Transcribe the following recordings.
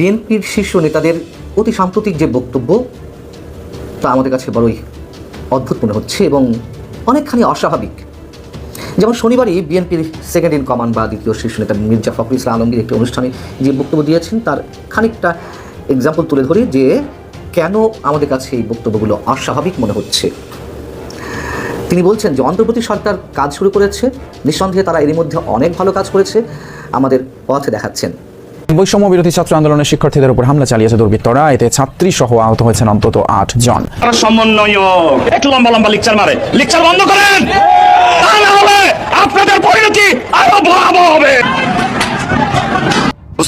বিএনপির শীর্ষ নেতাদের অতি সাম্প্রতিক যে বক্তব্য, তা আমাদের কাছে বড়ই অদ্ভুত মনে হচ্ছে এবং অনেকখানি অস্বাভাবিক। যেমন শনিবারই বিএনপির সেকেন্ড ইন কমান্ড বা দ্বিতীয় শীর্ষ নেতা মির্জা ফখরুল ইসলাম আলমগীর একটি অনুষ্ঠানে যে বক্তব্য দিয়েছেন, তার খানিকটা এক্সাম্পল তুলে ধরি যে কেন আমাদের কাছে এই বক্তব্যগুলো অস্বাভাবিক মনে হচ্ছে। তিনি বলছেন যে অন্তর্বর্তী সরকার কাজ শুরু করেছে, নিঃসন্দেহে তারা এরই মধ্যে অনেক ভালো কাজ করেছে, আমাদের পথে দেখাচ্ছেন। বৈষম্য বিরোধী ছাত্র আন্দোলনের শিক্ষার্থীদের উপর হামলা চালিয়েছে দুর্বৃত্তরা। এতে ছাত্রী সহ আহত হয়েছেন অন্তত আট জন। তারা সমন্বয়ক। একটু লম্বা লম্বা লেকচার মারে। লেকচার বন্ধ করেন! তা না হলে আপনাদের পরিণতি আরও ভয়াবহ হবে।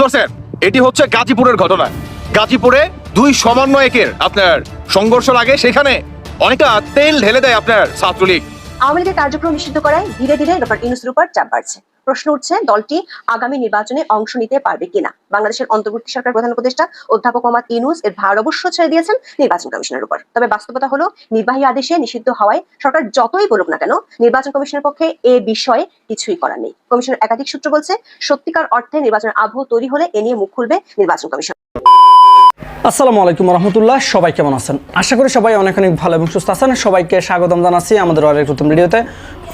পারছেন এটি হচ্ছে গাজীপুরের ঘটনা। গাজীপুরে দুই সমন্বয়কের আপনার সংঘর্ষ লাগে সেখানে অনেকটা তেল ঢেলে দেয় আপনার ছাত্রলীগ। আওয়ামী লীগের কার্যক্রম নিষিদ্ধ করায় ধীরে ধীরে ডক্টর ইউনুসের উপর চাপ বাড়ছে। প্রশ্ন উঠছে, দলটি আগামী নির্বাচনে অংশ নিতে পারবে কিনা? বাংলাদেশের অন্তর্বর্তী সরকার প্রধান উপদেষ্টা অধ্যাপক মোহাম্মদ ইউনুস এর ভার অবশ্য ছেড়ে দিয়েছেন নির্বাচন কমিশনের উপর। তবে বাস্তবতা হলো, নির্বাহী আদেশে নিষিদ্ধ হওয়ায় সরকার যতই বলুক না কেন, নির্বাচন কমিশনের পক্ষে এ বিষয়ে কিছুই করার নেই। কমিশনের একাধিক সূত্র বলছে, সত্যিকার অর্থে নির্বাচনের আবহ তৈরি হলে এ নিয়ে মুখ খুলবে নির্বাচন কমিশন। আসসালামু আলাইকুম রহমতুল্লাহ, সবাই কেমন আছেন? আশা করি সবাই অনেক অনেক ভালো এবং সুস্থ আছেন। সবাইকে স্বাগতম জানাচ্ছি আমাদের আরেক নতুন ভিডিওতে।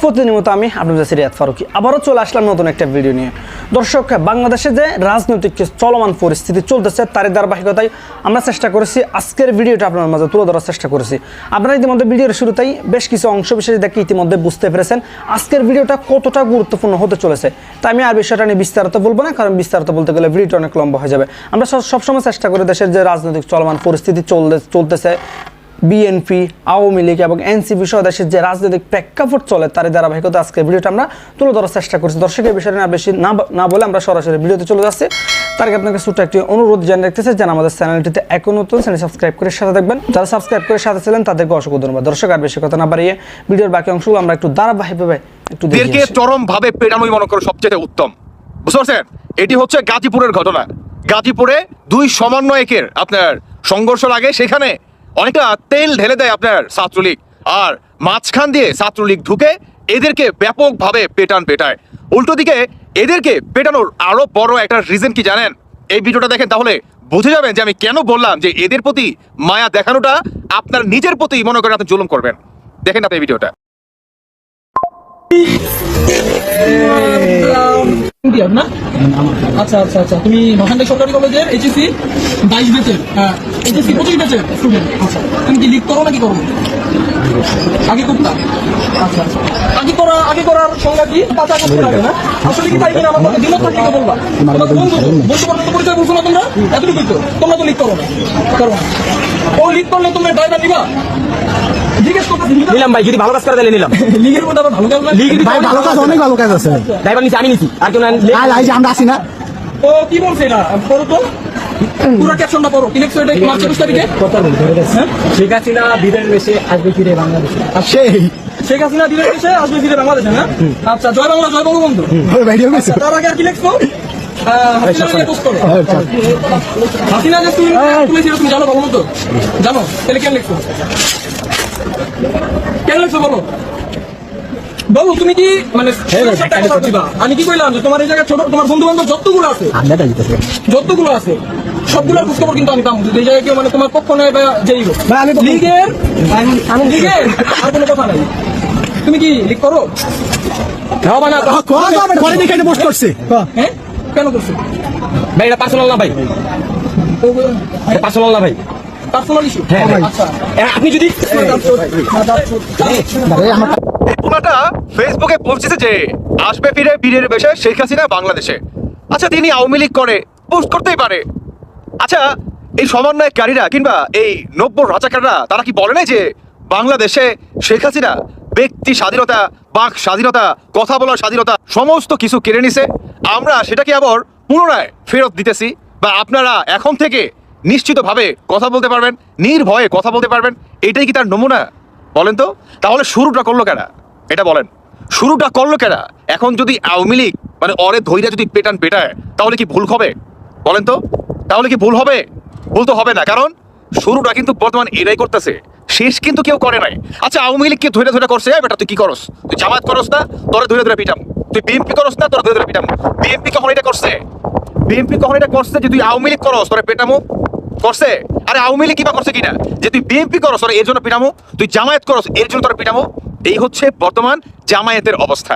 প্রতিদিন মতো আমি আপনাদের সিরিয়াত ফারুকি আবারও চলে আসলাম নতুন একটা ভিডিও নিয়ে। দর্শক, বাংলাদেশে যে রাজনৈতিক চলমান পরিস্থিতি চলতেছে, তারই ধারাবাহিকতায় আমরা চেষ্টা করেছি, আজকের ভিডিওটা আপনার মাঝে তুলে ধরার চেষ্টা করেছি। আপনারা ইতিমধ্যে ভিডিওর শুরুতেই বেশ কিছু অংশ বিশেষ দেখে ইতিমধ্যে বুঝতে পেরেছেন, আজকের ভিডিওটা কতটা গুরুত্বপূর্ণ হতে চলেছে। তাই আমি আর বিষয়টা নিয়ে বিস্তারিত বলব না, কারণ বিস্তারিত বলতে গেলে ভিডিওটা অনেক লম্বা হয়ে যাবে। আমরা সবসময় চেষ্টা করি দেশের যে রাজনৈতিক চলমান পরিস্থিতি চলতে চলতেছে। বিএনপি আওয়ামী লীগ এবং এনসিপি সহ দেশের যে রাজনৈতিক প্রেক্ষাপট চলে তার ধারাবাহিকতা আজকের ভিডিওটা আমরা তুলে ধরার চেষ্টা করছি। দর্শকের বিষয়টা না বেশি না না বলে আমরা সরাসরি ভিডিওতে চলে যাচ্ছি। তার আগে আপনাকে ছোট্ট একটি অনুরোধ জানিয়ে রাখতেছে যেন আমাদের চ্যানেলটিতে এখন নতুন চ্যানেল সাবস্ক্রাইব করে সাথে দেখবেন যারা সাবস্ক্রাইব করে সাথে ছিলেন তাদেরকে অসংখ্য ধন্যবাদ। দর্শক আর বেশি কথা না বাড়িয়ে ভিডিওর বাকি অংশগুলো আমরা একটু ধারাবাহিকভাবে একটু চরম ভাবে পেটানোই মনে করো সবচেয়ে উত্তম। বুঝতে পারছেন? এটি হচ্ছে গাজীপুরের ঘটনা। গাজীপুরে দুই সমন্বয়কের আপনার সংঘর্ষ লাগে। সেখানে অনেকটা তেল ঢেলে দেয় আপনার ছাত্রলীগ। আর মাঝখান দিয়ে ছাত্রলীগ ঢুকে এদেরকে ব্যাপকভাবে পেটান পেটায়। উল্টো দিকে এদেরকে পেটানোর আরও বড় একটা রিজন কি জানেন? এই ভিডিওটা দেখেন তাহলে বুঝে যাবেন যে আমি কেন বললাম যে এদের প্রতি মায়া দেখানোটা আপনার নিজের প্রতি মনে করেন আপনি জুলুম করবেন। দেখেন আপনি এই ভিডিওটা। ইন্ডিয়ার না? আচ্ছা আচ্ছা আচ্ছা। তুমি মহানদা সরকারি কলেজের এইচএসসি বাইশ ব্যাচের এইচএসসি পঁচিশ ব্যাচের স্টুডেন্ট আচ্ছা তুমি কি লিখ করো নাকি করো? আগে করতাম আচ্ছা আচ্ছা। আগে করা, আগে করার সংজ্ঞা কি? পাতা করতে হবে, না? আসলে কি তাই কিনা? আমার দ্বিমত থাকলে তো বলবা। তোমার বন্ধু বন্ধু বান্ধব পরিচয় বলছো না তোমরা? এতটুকুই তো। তোমরা তো লিখ করো না। করো ও লিখ করলে তোমরা ড্রাইভার নিবা? নিলাম ভাই যদি ভালো কাজ করে তাহলে নিলাম। লিগের মধ্যে আবার ভালো কাজ না ভাই ভালো কাজ অনেক ভালো কাজ আছে। ড্রাইভার নিছি আমি নিছি। আর কেউ না আই যে আমরা আসি না। ও কি বলছে এটা পড়ো তো। পুরো ক্যাপশনটা পড়ো। লিখছো এটা? মার্চ চব্বিশ তারিখে? হ্যাঁ? ঠিক আছে না বিদের বেশে আসবে ফিরে বাংলাদেশে। সেই। শেখ হাসিনা দিলে দেশে আসবে ফিরে বাংলাদেশে না আচ্ছা জয় বাংলা জয় বঙ্গবন্ধু। ভিডিও তার আগে আর কি লিখছো? আহ, হাসিনা। হাসিনা যে তুমি তুমি জানো ভালো মতো জানো? তাহলে কেন লিখছো? কেন লিখছো বলো? বলো তুমি কি মানে? আমি কি কইলাম যে তোমার এই জায়গায় ছোট তোমার বন্ধু বান্ধব যতগুলো আছে যতগুলো আছে সবগুলোর খোঁজ খবর কিন্তু আমি পাবো। যে জায়গায় কেউ মানে তোমার পক্ষ নেয় বা যেই হোক। লিগের আমি লিগের আর কোনো কথা নাই। তুমি কি লিগ করো? হবে না ঘরে দেখে পোস্ট করছে। হ্যাঁ কেন করছ? ভাই এটা পার্সোনাল না ভাই। পার্সোনাল না ভাই। পার্সোনাল ইস্যু হ্যাঁ, আচ্ছা। আপনি যদি এই ফেসবুকে বলছে যে আসবে ফিরে বীরের বেশে শেখ হাসিনা বাংলাদেশে। আচ্ছা তিনি আওয়ামী লীগ করে পোস্ট করতেই পারে। আচ্ছা এই সমন্বয়কারীরা কিংবা এই নব্য রাজাকাররা তারা কি বলে না যে বাংলাদেশে শেখ হাসিনা ব্যক্তি স্বাধীনতা বাক স্বাধীনতা কথা বলার স্বাধীনতা সমস্ত কিছু কেড়ে নিছে? আমরা সেটাকে আবার পুনরায় ফেরত দিতেছি বা আপনারা এখন থেকে নিশ্চিতভাবে কথা বলতে পারবেন, নির্ভয়ে কথা বলতে পারবেন, এটাই কি তার নমুনা? বলেন তো, তাহলে শুরুটা করল কেনা এটা বলেন, শুরুটা করল কেনা এখন যদি আওয়ামী লীগ মানে অরে ধৈর্য যদি পেটান পেটায়, তাহলে কি ভুল হবে? বলেন তো, তাহলে কি ভুল হবে? ভুল তো হবে না, কারণ শুরুটা কিন্তু বর্তমান এরাই করতেছে, শেষ কিন্তু কেউ করে নাই। আচ্ছা আওয়ামী লীগ কে ধরে ধরে করছে? বেটা, তুই কি করস? তুই জামাত করস না? তোরে ধরে ধরে পিটাম। তুই বিএনপি করস না? তোরা ধরে ধরে পিটাম। বিএনপি কখন এটা করছে? বিএনপি কখন এটা করছে যে তুই আওয়ামী লীগ করস? তোরে পেটামো। করছে? আরে আওয়ামী লীগ কিবা করছে কিনা? যে তুই বিএনপি করস, তোরে এর জন্য পিটামো। তুই জামায়াত করস, এর জন্য তোর পিটামো। এই হচ্ছে বর্তমান জামায়াতের অবস্থা।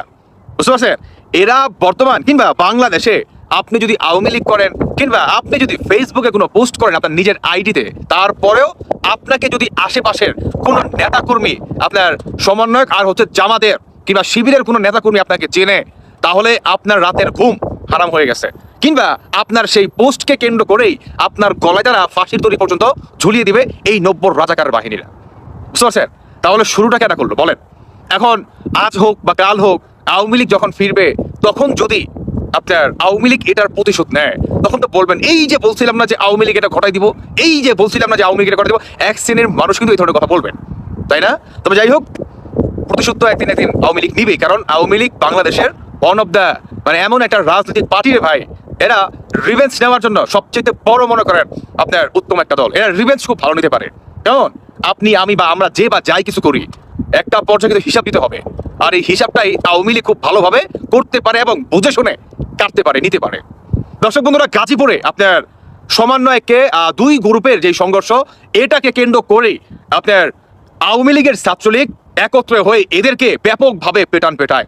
বুঝতে পারছেন? এরা বর্তমান, কিংবা বাংলাদেশে আপনি যদি আওয়ামী লীগ করেন, কিংবা আপনি যদি ফেসবুকে কোনো পোস্ট করেন আপনার নিজের আইডিতে তারপরেও আপনাকে যদি আশেপাশের কোনো নেতাকর্মী আপনার সমন্বয়ক আর হচ্ছে জামাতের কিংবা শিবিরের কোনো নেতাকর্মী আপনাকে চেনে, তাহলে আপনার রাতের ঘুম হারাম হয়ে গেছে। কিংবা আপনার সেই পোস্টকে কেন্দ্র করেই আপনার গলায় তারা ফাঁসির তৈরি পর্যন্ত ঝুলিয়ে দিবে এই নব্বর রাজাকার বাহিনীরা। বুঝতে পারছেন? তাহলে শুরুটা কেনা করল? বলেন। এখন আজ হোক বা কাল হোক, আওয়ামী লীগ যখন ফিরবে, তখন যদি আপনার আওয়ামী লীগ এটার প্রতিশোধ নেয়, তখন তো বলবেন, এই যে বলছিলাম না যে আওয়ামী লীগ এটা ঘটাই দিব, এই যে বলছিলাম না যে আওয়ামী লীগ এটা ঘটাই দিব, এক শ্রেণির মানুষ কিন্তু এই ধরনের কথা বলবেন। তাই না? তবে যাই হোক, প্রতিশোধ তো একদিন একদিন আওয়ামী লীগ নিবেই, কারণ আওয়ামী লীগ বাংলাদেশের ওয়ান অফ দ্য মানে এমন একটা রাজনৈতিক পার্টি রে ভাই, এরা রিভেঞ্জ নেওয়ার জন্য সবচেয়ে বড় মনে করেন আপনার উত্তম একটা দল। এরা রিভেঞ্জ খুব ভালো নিতে পারে। কেমন? আপনি, আমি বা আমরা যে বা যাই কিছু করি, একটা পর্যায়ে কিন্তু হিসাব দিতে হবে। আর এই হিসাবটাই আওয়ামী লীগ খুব ভালোভাবে করতে পারে এবং বুঝে শুনে কাটতে পারে, নিতে পারে। দর্শক বন্ধুরা, গাজীপুরে আপনার সমন্বয়কে দুই গ্রুপের যে সংঘর্ষ, এটাকে কেন্দ্র করেই আপনার আওয়ামী লীগের ছাত্রলীগ একত্রে হয়ে এদেরকে ব্যাপকভাবে পেটান পেটায়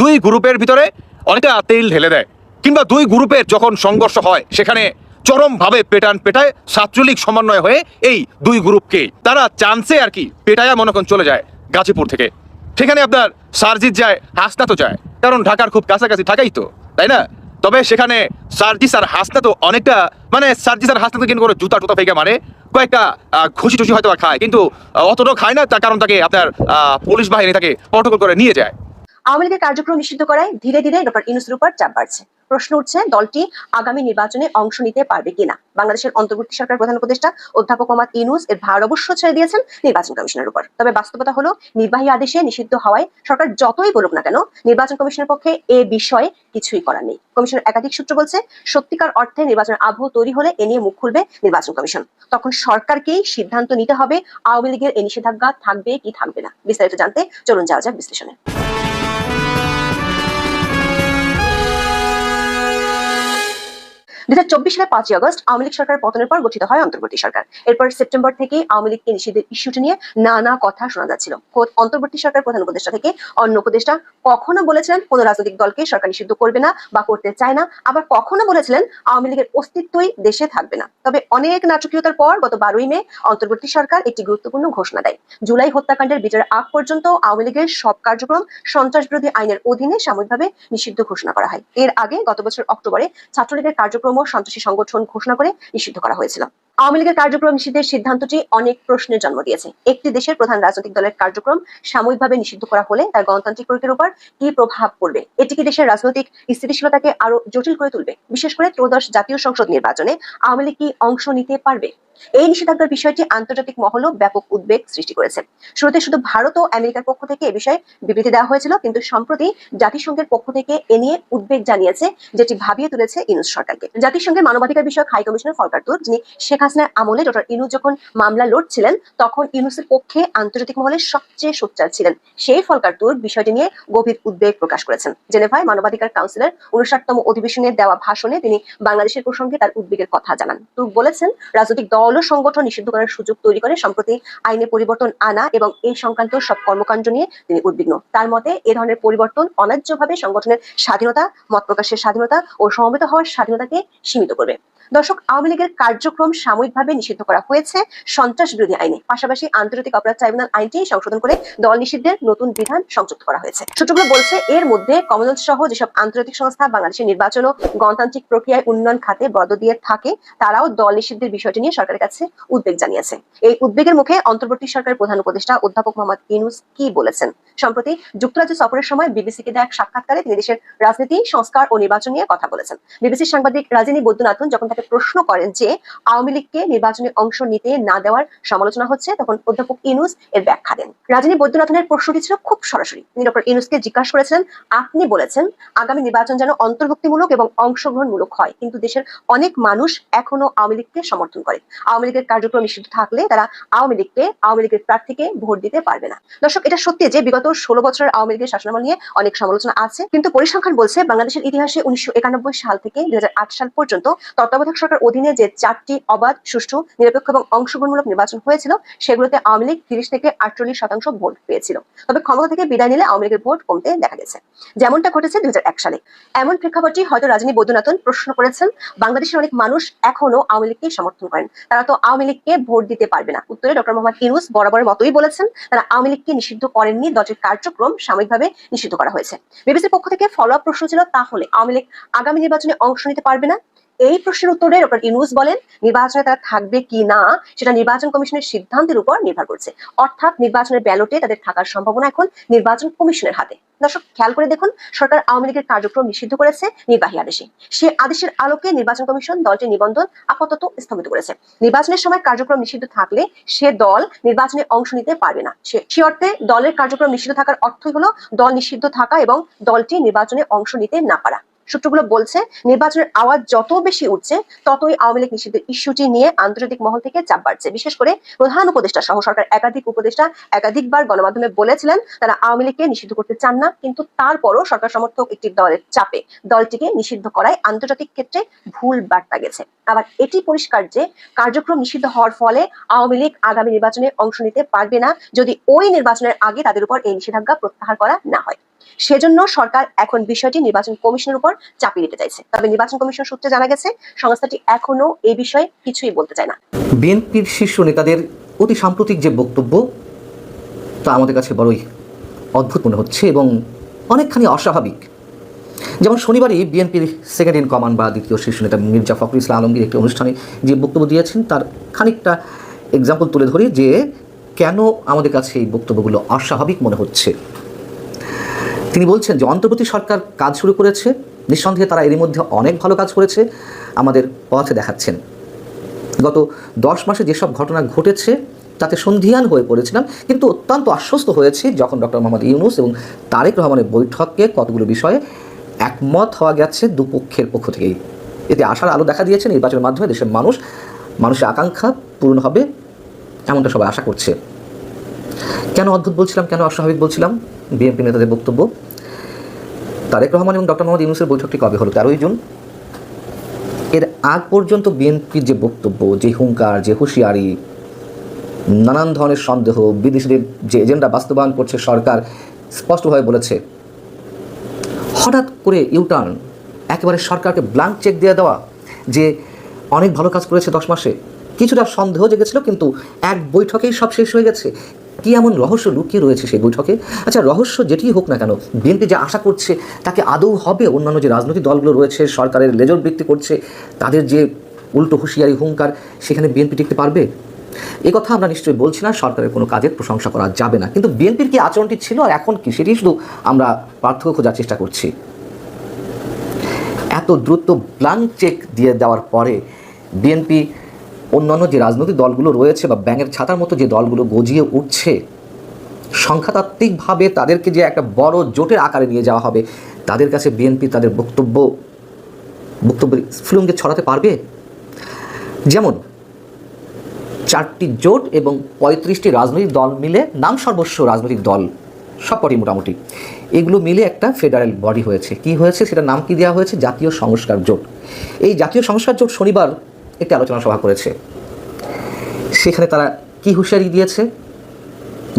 দুই গ্রুপের ভিতরে অনেকটা তেল ঢেলে দেয়। কিংবা দুই গ্রুপের যখন সংঘর্ষ হয়, সেখানে চরমভাবে পেটান পেটায় ছাত্রলীগ সমন্বয় হয়ে এই দুই গ্রুপকে তারা চান্সে আর কি পেটায়া মনে করেন চলে যায় গাজীপুর থেকে। সেখানে আপনার সারজিৎ যায় হাসনা তো যায়। কারণ ঢাকার খুব কাছাকাছি ঢাকাই তো, তাই না? তবে সেখানে সার্জিস আর হাসনা তো অনেকটা মানে সার্জিস আর হাসনা তো কিন্তু করে জুতা টুতা ফেকে মারে? কয়েকটা ঘুষি টুসি হয়তো খায়, কিন্তু অতটাও খায় না, তার কারণ তাকে আপনার পুলিশ বাহিনী তাকে প্রটোকল করে নিয়ে যায়। আওয়ামী লীগের কার্যক্রম নিষিদ্ধ করায় ধীরে ধীরে ডক্টর ইউনুসের উপর চাপ বাড়ছে। প্রশ্ন উঠছে, দলটি আগামী নির্বাচনে অংশ নিতে পারবে কিনা? বাংলাদেশের অন্তর্বর্তী সরকার প্রধান উপদেষ্টা অধ্যাপক মোহাম্মদ ইউনুস এর ভার অবশ্য ছেড়ে দিয়েছেন নির্বাচন কমিশনের উপর। তবে বাস্তবতা হলো, নির্বাহী আদেশে নিষিদ্ধ হওয়ায় সরকার যতই বলুক না কেন, নির্বাচন কমিশনের পক্ষে এ বিষয়ে কিছুই করার নেই। কমিশনের একাধিক সূত্র বলছে, সত্যিকার অর্থে নির্বাচনের আবহ তৈরি হলে এ নিয়ে মুখ খুলবে নির্বাচন কমিশন। তখন সরকারকেই সিদ্ধান্ত নিতে হবে, আওয়ামী লীগের এই নিষেধাজ্ঞা থাকবে কি থাকবে না। বিস্তারিত জানতে চলুন যাওয়া যাক বিশ্লেষণে। দু হাজার চব্বিশ সালের পাঁচই আগস্ট আওয়ামী লীগ পতনের পর গঠিত হয় অন্তর্বর্তী সরকার। এরপর সেপ্টেম্বর থেকে আওয়ামী লীগকে নিষিদ্ধের ইস্যুটি নিয়ে নানা কথা শোনা যাচ্ছিল। অন্তর্বর্তী সরকার প্রধান উপদেষ্টা থেকে অন্য উপদেষ্টা কখনো বলেছিলেন রাজনৈতিক দলকে সরকার নিষিদ্ধ করবে না বা করতে চায় না, আবার কখনো বলেছিলেন আওয়ামী লীগের অস্তিত্বই দেশে থাকবে না। তবে অনেক নাটকীয়তার পর গত বারোই মে অন্তর্বর্তী সরকার একটি গুরুত্বপূর্ণ ঘোষণা দেয়। জুলাই হত্যাকাণ্ডের বিচারের আগ পর্যন্ত আওয়ামী লীগের সব কার্যক্রম সন্ত্রাস বিরোধী আইনের অধীনে সাময়িকভাবে নিষিদ্ধ ঘোষণা করা হয়। এর আগে গত বছর অক্টোবরে ছাত্রলীগের কার্যক্রম সন্ত্রাসী সংগঠন ঘোষণা করে নিষিদ্ধ করা হয়েছিল। আওয়ামী লীগের কার্যক্রম নিষিদ্ধের সিদ্ধান্তটি অনেক প্রশ্নের জন্ম দিয়েছে। একটি দেশের প্রধান রাজনৈতিক দলের কার্যক্রম সাময়িকভাবে নিষিদ্ধ করা হলে তার গণতান্ত্রিক প্রয়োগের উপর কি প্রভাব পড়বে? এটি কি দেশের রাজনৈতিক স্থিতিশীলতাকে আরও জটিল করে তুলবে? বিশেষ করে ত্রয়োদশ জাতীয় সংসদ নির্বাচনে আওয়ামী লীগ কি অংশ নিতে পারবে? এই নিষেধাজ্ঞার বিষয়টি আন্তর্জাতিক মহলও ব্যাপক উদ্বেগ সৃষ্টি করেছে। শুরুতে শুধু ভারত ও আমেরিকার পক্ষ থেকে এ বিষয়ে বিবৃতি দেওয়া হয়েছিল, কিন্তু সম্প্রতি জাতিসংঘের পক্ষ থেকে এ নিয়ে উদ্বেগ জানিয়েছে, যেটি ভাবিয়ে তুলেছে ইনুস সরকারকে। জাতিসংঘের মানবাধিকার বিষয়ক হাই কমিশনার ফরকার তুর, যিনি শেখ হাসিনার আমলে ডক্টর ইনুস যখন মামলা লড়ছিলেন, তখন ইনুসের পক্ষে আন্তর্জাতিক মহলে সবচেয়ে সোচ্চার ছিলেন। সেই ফলকার তুর বিষয়টি নিয়ে গভীর উদ্বেগ প্রকাশ করেছেন। জেনেভায় মানবাধিকার কাউন্সিলের উনষাটতম অধিবেশনে দেওয়া ভাষণে তিনি বাংলাদেশের প্রসঙ্গে তার উদ্বেগের কথা জানান। তুর বলেছেন, রাজনৈতিক দল সংগঠন নিষিদ্ধ করার সুযোগ তৈরি করে, সম্প্রতি আইনে পরিবর্তন আনা এবং এই সংক্রান্ত সব কর্মকাণ্ড নিয়ে তিনি উদ্বিগ্ন। তার মতে, এ ধরনের পরিবর্তন অন্যায্যভাবে সংগঠনের স্বাধীনতা, মত প্রকাশের স্বাধীনতা ও সমবেত হওয়ার স্বাধীনতাকে সীমিত করবে। দর্শক, আওয়ামী লীগের কার্যক্রম সাময়িকভাবে নিষিদ্ধ করা হয়েছে সন্ত্রাস বিরোধী আইনে। পাশাপাশি আন্তর্জাতিক অপরাধ ট্রাইব্যুনাল আইনটি সংশোধন করে দল নিষিদ্ধের নতুন বিধান সংযুক্ত করা হয়েছে। সূত্রগুলো বলছে, এর মধ্যে কমনওয়েলথ সহ যেসব আন্তর্জাতিক সংস্থা, বাংলাদেশের নির্বাচন ও গণতান্ত্রিক প্রক্রিয়ায় উন্নয়ন খাতে বরাদ্দ দিয়ে থাকে, তারাও দল নিষিদ্ধের বিষয়টি নিয়ে সরকারের কাছে উদ্বেগ জানিয়েছে। এই উদ্বেগের মুখে অন্তর্বর্তী সরকারের প্রধান উপদেষ্টা অধ্যাপক মোহাম্মদ ইনুস কি বলেছেন? সম্প্রতি যুক্তরাজ্য সফরের সময় বিবিসিকে দেওয়া এক সাক্ষাৎকারে তিনি দেশের রাজনীতি, সংস্কার ও নির্বাচন নিয়ে কথা বলেছেন। বিবিসির সাংবাদিক রাজিনী বৈদ্যনাথন যখন তাকে তাকে প্রশ্ন করেন যে আওয়ামী লীগকে নির্বাচনে অংশ নিতে না দেওয়ার সমালোচনা হচ্ছে, তখন অধ্যাপক ইনুস এর ব্যাখ্যা দেন। রাজনী বৈদ্যনাথনের প্রশ্নটি ছিল খুব সরাসরি। তিনি ডক্টর ইনুসকে জিজ্ঞাসা করেছিলেন, আপনি বলেছেন আগামী নির্বাচন যেন অন্তর্ভুক্তিমূলক এবং অংশগ্রহণমূলক হয়, কিন্তু দেশের অনেক মানুষ এখনও আওয়ামী লীগকে সমর্থন করে। আওয়ামী লীগের কার্যক্রম নিষিদ্ধ থাকলে তারা আওয়ামী লীগকে, আওয়ামী লীগের প্রার্থীকে ভোট দিতে পারবে না। দর্শক, এটা সত্যি যে বিগত ষোলো বছরের আওয়ামী লীগের শাসনামল নিয়ে অনেক সমালোচনা আছে, কিন্তু পরিসংখ্যান বলছে বাংলাদেশের ইতিহাসে উনিশশো একানব্বই সাল থেকে দুই হাজার আট সাল পর্যন্ত তত্ত্বাবধায়ক সরকার অধীনে যে চারটি অবাধ, সুষ্ঠু, নিরপেক্ষ এবং অংশগ্রহণমূলক নির্বাচন হয়েছিল, সেগুলোতে আওয়ামী লীগ তিরিশ থেকে আটচল্লিশ শতাংশ ভোট পেয়েছিল। তবে ক্ষমতা থেকে বিদায় নিলে আওয়ামী লীগের ভোট কমতে দেখা গেছে। যেমনটা ঘটেছে দুই সালে। এমন প্রেক্ষাপটটি হয়তো রাজনী বৈদ্যনাথন প্রশ্ন করেছেন, বাংলাদেশের অনেক মানুষ এখনও আওয়ামী লীগকে সমর্থন করেন। তারা তো আওয়ামী লীগকে ভোট দিতে পারবে না। উত্তরে ডক্টর মোহাম্মদ ইউনুস বরাবরের মতোই বলেছেন, তারা আওয়ামী লীগকে নিষিদ্ধ করেননি দলের কার্যক্রম সাময়িকভাবে নিষিদ্ধ করা হয়েছে। বিবিসির পক্ষ থেকে ফলো আপ প্রশ্ন ছিল, তাহলে আওয়ামী লীগ আগামী নির্বাচনে অংশ নিতে পারবে না? এই প্রশ্নের উত্তরে ডক্টর ইউনুস বলেন, নির্বাচনে তারা থাকবে কি না, সেটা নির্বাচন কমিশনের সিদ্ধান্তের উপর নির্ভর করছে। অর্থাৎ নির্বাচনের ব্যালটে তাদের থাকার সম্ভাবনা এখন নির্বাচন কমিশনের হাতে। দর্শক, খেয়াল করে দেখুন, সরকার আওয়ামী লীগের কার্যক্রম নিষিদ্ধ করেছে নির্বাহী আদেশে। সে আদেশের আলোকে নির্বাচন কমিশন দলটির নিবন্ধন আপাতত স্থগিত করেছে। নির্বাচনের সময় কার্যক্রম নিষিদ্ধ থাকলে সে দল নির্বাচনে অংশ নিতে পারবে না। সে অর্থে দলের কার্যক্রম নিষিদ্ধ থাকার অর্থই হলো দল নিষিদ্ধ থাকা এবং দলটি নির্বাচনে অংশ নিতে না পারা। সূত্রগুলো বলছে, নির্বাচনের আওয়াজ যত বেশি উঠছে, ততই আওয়ামী লীগ নিষিদ্ধ ইস্যুটি নিয়ে আন্তর্জাতিক মহল থেকে চাপ বাড়ছে। বিশেষ করে প্রধান উপদেষ্টা সহ সরকার একাধিক উপদেষ্টা একাধিকবার গণমাধ্যমে বলেছিলেন, তারা আওয়ামী লীগকে নিষিদ্ধ করতে চান না, কিন্তু তারপরও সরকার সমর্থক একটি দলের চাপে দলটিকে নিষিদ্ধ করায় আন্তর্জাতিক ক্ষেত্রে ভুল বার্তা গেছে। আবার এটি পরিষ্কার যে কার্যক্রম নিষিদ্ধ হওয়ার ফলে আওয়ামী লীগ আগামী নির্বাচনে অংশ নিতে পারবে না, যদি ওই নির্বাচনের আগে তাদের উপর এই নিষেধাজ্ঞা প্রত্যাহার করা না হয়। সেজন্য সরকার এখন বিষয়টি নির্বাচন কমিশনের উপর চাপিয়ে দিতে চাইছে। তবে নির্বাচন কমিশন সূত্রে জানা গেছে, সংস্থাটি এখনও এই বিষয়ে কিছুই বলতে চায় না। বিএনপির শীর্ষ নেতাদের অতি সাম্প্রতিক যে বক্তব্য, তা আমাদের কাছে বড়ই অদ্ভুত মনে হচ্ছে এবং অনেকখানি অস্বাভাবিক। যেমন শনিবারই বিএনপির সেকেন্ড ইন কমান্ড বা দ্বিতীয় শীর্ষ নেতা মির্জা ফখরুল ইসলাম আলমগীর একটি অনুষ্ঠানে যে বক্তব্য দিয়েছেন, তার খানিকটা এক্সাম্পল তুলে ধরি যে কেন আমাদের কাছে এই বক্তব্যগুলো অস্বাভাবিক মনে হচ্ছে। তিনি বলছেন যে অন্তর্বর্তী সরকার কাজ শুরু করেছে, নিঃসন্দেহে তারা এরই মধ্যে অনেক ভালো কাজ করেছে, আমাদের পথে দেখাচ্ছেন। গত দশ মাসে যেসব ঘটনা ঘটেছে, তাতে সন্ধিয়ান হয়ে পড়েছিলাম, কিন্তু অত্যন্ত আশ্বস্ত হয়েছি যখন ডক্টর মোহাম্মদ ইউনুস এবং তারেক রহমানের বৈঠকে কতগুলো বিষয়ে একমত হওয়া গেছে দুপক্ষের পক্ষ থেকেই। এতে আশার আলো দেখা দিয়েছে, নির্বাচনের মাধ্যমে দেশের মানুষ, মানুষের আকাঙ্ক্ষা পূরণ হবে, এমনটা সবাই আশা করছে। কেন অদ্ভুত বলছিলাম, কেন অস্বাভাবিক বলছিলাম? বিএনপি নেতাদের বক্তব্য। তারেক রহমান এবং ডক্টর মোহাম্মদ ইউনুসের বৈঠকটি কবে হলো? তেরোই জুন। এর আগ পর্যন্ত বিএনপির যে বক্তব্য, যে হুঙ্কার, যে হুঁশিয়ারি, নানান ধরনের সন্দেহ, বিদেশিদের যে এজেন্ডা বাস্তবায়ন করছে সরকার স্পষ্টভাবে বলেছে। হঠাৎ করে ইউটার্ন, একেবারে সরকারকে ব্ল্যাঙ্ক চেক দিয়ে দেওয়া, যে অনেক ভালো কাজ করেছে দশ মাসে, কিছুটা সন্দেহ জেগেছিল, কিন্তু এক বৈঠকেই সব শেষ হয়ে গেছে। কি এমন রহস্য লুকিয়ে রয়েছে সেই বৈঠকে? আচ্ছা রহস্য যেটি হোক না কেন, বিএনপি যে আশা করছে, তাকে আদৌ হবে? অন্যান্য যে রাজনৈতিক দলগুলো রয়েছে, সরকারের লেজর বৃত্তি করছে, তাদের যে উল্টো হুঁশিয়ারি, হুঙ্কার, সেখানে বিএনপি টিকতে পারবে? এ কথা আমরা নিশ্চয়ই বলছি না, সরকারের কোনো কাজের প্রশংসা করা যাবে না। কিন্তু বিএনপির কি আচরণটি ছিল আর এখন কি? সেটি শুধু আমরা পার্থক্য খোঁজার চেষ্টা করছি। এত দ্রুত ব্লাঙ্ক চেক দিয়ে দেওয়ার পরে বিএনপি অন্যান্য যে রাজনৈতিক দলগুলো রয়েছে বা ব্যাঙের ছাতার মতো যে দলগুলো গজিয়ে উঠছে, সংখ্যাতাত্ত্বিকভাবে তাদেরকে যে একটা বড় জোটের আকারে নিয়ে যাওয়া হবে, তাদের কাছে বিএনপি তাদের বক্তব্য, বক্তব্যের স্ফুলঙ্গে ছড়াতে পারবে? যেমন, চারটি জোট এবং পঁয়ত্রিশটি রাজনৈতিক দল মিলে নাম সর্বস্ব রাজনৈতিক দল, সবকটি মোটামুটি। এগুলো মিলে একটা ফেডারেল বডি হয়েছে। কি হয়েছে, সেটার নাম কি দেওয়া হয়েছে? জাতীয় সংস্কার জোট। এই জাতীয় সংস্কার জোট শনিবার একটি আলোচনা সভা করেছে। সেখানে তারা কি হুঁশিয়ারি দিয়েছে?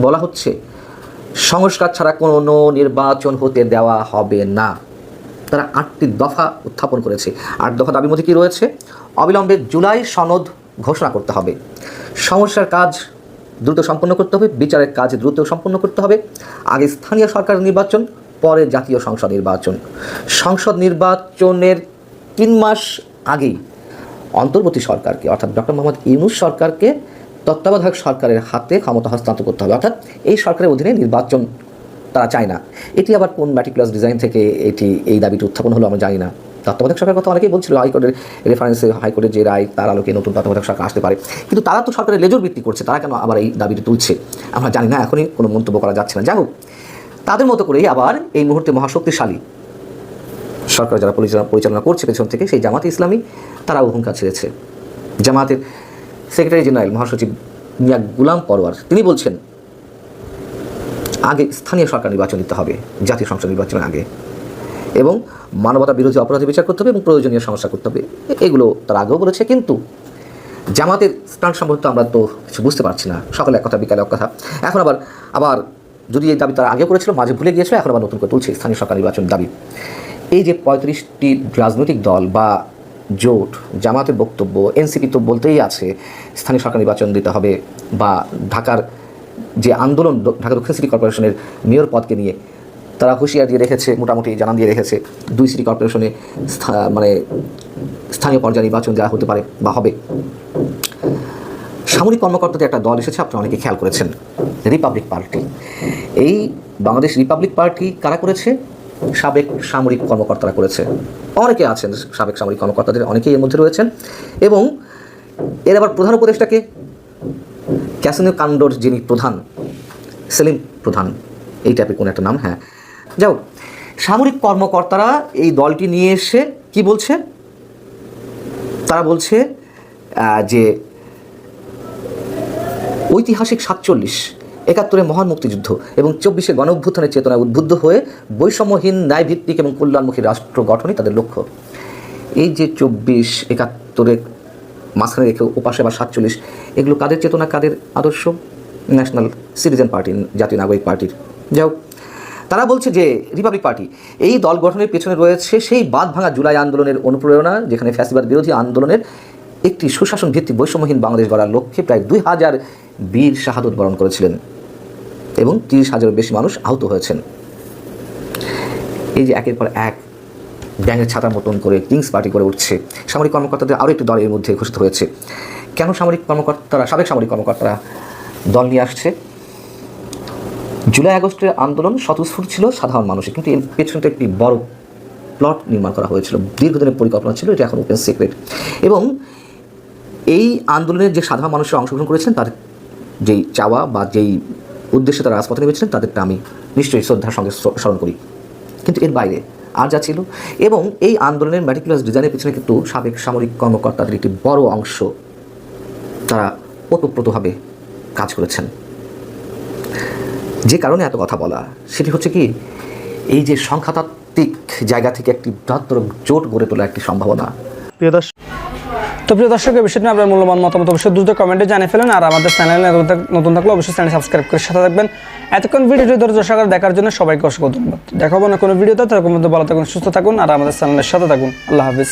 বলা হচ্ছে, সংস্কার ছাড়া কোনো নির্বাচন হতে দেওয়া হবে না। তারা আটটি দফা উত্থাপন করেছে। আট দফা দাবির মধ্যে কী রয়েছে? অবিলম্বে জুলাই সনদ ঘোষণা করতে হবে। সমস্যার কাজ দ্রুত সম্পন্ন করতে হবে, বিচারের কাজ দ্রুত সম্পন্ন করতে হবে। আগে স্থানীয় সরকার নির্বাচন, পরে জাতীয় সংসদ নির্বাচন। সংসদ নির্বাচনের তিন মাস আগেই অন্তর্বর্তী সরকারকে, অর্থাৎ ডক্টর মোহাম্মদ ইউনুস সরকারকে তত্ত্বাবধায়ক সরকারের হাতে ক্ষমতা হস্তান্তর করতে হবে। অর্থাৎ এই সরকারের অধীনে নির্বাচন তারা চায় না। এটি আবার কোন ম্যাটিকুলাস ডিজাইন থেকে এটি, এই দাবিটি উত্থাপন হলো আমরা জানি না। তত্ত্বাবধায়ক সরকারের কথা অনেকেই বলছিল হাইকোর্টের রেফারেন্সে হাইকোর্টের যে রায়, তার আলোকে নতুন তত্ত্বাবধায়ক সরকার আসতে পারে। কিন্তু তারা তো সরকারের লেজর ভিত্তি করছে, তারা কেন আবার এই দাবিটি তুলছে? আমরা জানি না, এখনই কোনো মন্তব্য করা যাচ্ছে না। যাই হোক, তাদের মতো করেই আবার এই মুহূর্তে মহাশক্তিশালী সরকার যারা পরিচালনা পরিচালনা করছে পেছন থেকে, সেই জামাতে ইসলামী, তারাও হুঙ্কার ছেড়েছে। জামাতের সেক্রেটারি জেনারেল মহাসচিব মিয়া গুলাম পরোয়ার তিনি বলছেন, আগে স্থানীয় সরকার নির্বাচন দিতে হবে, জাতীয় সংসদ নির্বাচনের আগে। এবং মানবতা বিরোধী অপরাধী বিচার করতে হবে এবং প্রয়োজনীয় সমস্যা করতে হবে। এগুলো তারা আগেও বলেছে, কিন্তু জামাতের স্থান সম্বন্ধে আমরা তো কিছু বুঝতে পারছি না। সকালে এক কথা, বিকালে এক কথা। এখন আবার আবার যদি এই দাবি তারা আগে করেছিল, মাঝে ভুলে গিয়েছিল, এখন আবার নতুন করে তুলছে স্থানীয় সরকার নির্বাচন দাবি। এই যে পঁয়ত্রিশটি রাজনৈতিক দল বা জোট, জামাতের বক্তব্য, এনসিপি তো বলতেই আছে, স্থানীয় সরকার নির্বাচন দিতে হবে বা ঢাকার যে আন্দোলন ঢাকা দক্ষিণ সিটি কর্পোরেশনের মেয়র পদকে নিয়ে তারা হুঁশিয়ার দিয়ে রেখেছে, মোটামুটি জানান দিয়ে রেখেছে, দুই সিটি কর্পোরেশনে মানে স্থানীয় পর্যায়ে নির্বাচন দেওয়া হতে পারে বা হবে। সামরিক কর্মকর্তাদের একটা দল এসেছে, আপনারা অনেকে খেয়াল করেছেন, রিপাবলিক পার্টি। এই বাংলাদেশ রিপাবলিক পার্টি কারা করেছে? সাবেক সামরিক কর্মকর্তারা করেছে। অনেকে আছেন সাবেক সামরিক কর্মকর্তাদের, অনেকেই এর মধ্যে রয়েছেন। এবং এর আবার প্রধান উপদেষ্টাকে ক্যাসিনো কান্ডোর যিনি প্রধান, সেলিম প্রধান, এই টাইপের কোনো একটা নাম হ্যাঁ। যাও সামরিক কর্মকর্তারা এই দলটি নিয়ে এসে কি বলছে? তারা বলছে যে ঐতিহাসিক সাতচল্লিশ একাত্তরে মহান মুক্তিযুদ্ধ এবং চব্বিশে গণ অভ্যুত্থানের চেতনায় উদ্বুদ্ধ হয়ে বৈষম্যহীন, ন্যায়ভিত্তিক এবং কল্যাণমুখী রাষ্ট্র গঠনই তাদের লক্ষ্য। এই যে চব্বিশ, একাত্তরের মাঝখানে রেখে ওপাশে বা সাতচল্লিশ, এগুলো কাদের চেতনা, কাদের আদর্শ? ন্যাশনাল সিটিজেন পার্টি জাতীয় নাগরিক পার্টির। যাও তারা বলছে যে রিপাবলিক পার্টি, এই দল গঠনের পেছনে রয়েছে সেই বাদ ভাঙা জুলাই আন্দোলনের অনুপ্রেরণা, যেখানে ফ্যাসিবাদ বিরোধী আন্দোলনের একটি সুশাসন ভিত্তিক বৈষম্যহীন বাংলাদেশ গড়ার লক্ষ্যে প্রায় দুই হাজার বীর শাহাদত বরণ করেছিলেন। এবং তিরিশ হাজারের বেশি মানুষ আহত হয়েছেন। এই যে একের পর এক ব্যাঙের ছাতার মতন করে কিংস পার্টি করে উঠছে। সামরিক কর্মকর্তাদের আরও একটি দল এর মধ্যে ঘোষিত হয়েছে। কেন সামরিক কর্মকর্তারা, সাবেক সামরিক কর্মকর্তারা দল নিয়ে আসছে? জুলাই আগস্টের আন্দোলন স্বতঃস্ফূর্ত ছিল সাধারণ মানুষের, কিন্তু এর পেছনে একটি বড় প্লট নির্মাণ করা হয়েছিল। দীর্ঘদিনের পরিকল্পনা ছিল, এটা এখন ওপেন সিক্রেট এবং এই আন্দোলনের যে সাধারণ মানুষরা অংশগ্রহণ করেছেন, তার যেই চাওয়া বা যেই উদ্দেশ্যে তারা রাজপথে নেমেছিলেন তাদেরটা আমি নিশ্চয়ই শ্রদ্ধার সঙ্গে স্মরণ করি। কিন্তু এর বাইরে আর যা ছিল, এবং এই আন্দোলনের ম্যাটিকুলাস ডিজাইনের পিছনে কিন্তু সাবেক সামরিক কর্মকর্তাদের একটি বড় অংশ তারা ওতপ্রোতভাবে কাজ করেছেন। যে কারণে এত কথা বলা, সেটি হচ্ছে কি, এই যে সংখ্যাতাত্ত্বিক জায়গা থেকে একটি বৃহত্তর জোট গড়ে তোলা একটি সম্ভাবনা। প্রিয় তো প্রিয় দর্শক এই বিষয়টি আপনার মূল্যবান মতামত অবশ্যই দ্রুত কমেন্টে জানিয়ে ফেলেন, আর আমাদের চ্যানেলে নতুন থাকলে অবশ্যই চ্যানেল সাবস্ক্রাইব করে সাথে থাকবেন। এতক্ষণ ভিডিওটি ধৈর্য সহকারে দেখার জন্য সবাইকে অসংখ্য ধন্যবাদ। দেখাবো না কোনো ভিডিওতে তার মধ্যে ভালো থাকুন, সুস্থ থাকুন, আর আমাদের চ্যানেলের সাথে থাকুন। আল্লাহ হাফিজ।